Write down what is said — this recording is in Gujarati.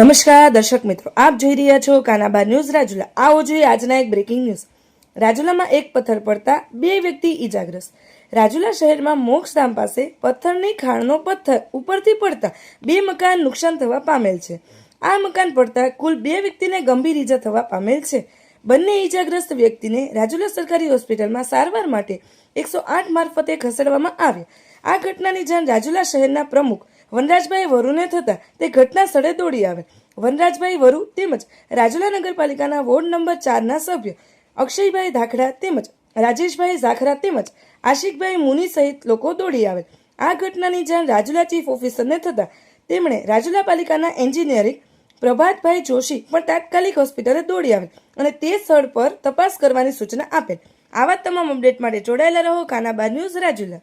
નમસ્કાર, દર્શક મિત્રો. આપ જોઈ રહ્યા છો કાનાબા ન્યૂઝ રાજુલા. આવો જોઈએ આજના એક બ્રેકિંગ ન્યૂઝ રાજુલામાં એક પથ્થર પડતા બે વ્યક્તિ ઈજાગ્રસ્ત. રાજુલા શહેરમાં મોક્ષધામ પાસે પથ્થરની ખાણનો પથ્થર ઉપરથી પડતા બે મકાન નુકસાન થવા પામેલ છે. આ મકાન પડતા કુલ બે વ્યક્તિને ગંભીર ઈજા થવા પામેલ છે. બંને ઈજાગ્રસ્ત વ્યક્તિને રાજુલા સરકારી હોસ્પિટલમાં સારવાર માટે એકસો આઠ મારફતે ખસેડવામાં આવ્યા. આ ઘટનાની જાણ રાજુલા શહેરના પ્રમુખ વનરાજભાઈ વરુને થતા તે ઘટના સ્થળે દોડી આવે. વનરાજભાઈ વરુ તેમજ રાજુલા નગરપાલિકાના વોર્ડ નંબર ચારના સભ્ય અક્ષયભાઈ ધાખડા તેમજ રાજેશભાઈ ઝાખરા તેમજ આશિકભાઈ મુની સહિત લોકો દોડી આવે. આ ઘટનાની જાણ રાજુલા ચીફ ઓફિસરને થતા તેમણે રાજુલા પાલિકાના એન્જિનિયરિંગ પ્રભાતભાઈ જોશી પણ તાત્કાલિક હોસ્પિટલે દોડી આવે અને તે સ્થળ પર તપાસ કરવાની સૂચના આપેલ. આવા તમામ અપડેટ માટે જોડાયેલા રહો ખાનાબાદ ન્યૂઝ રાજુલા.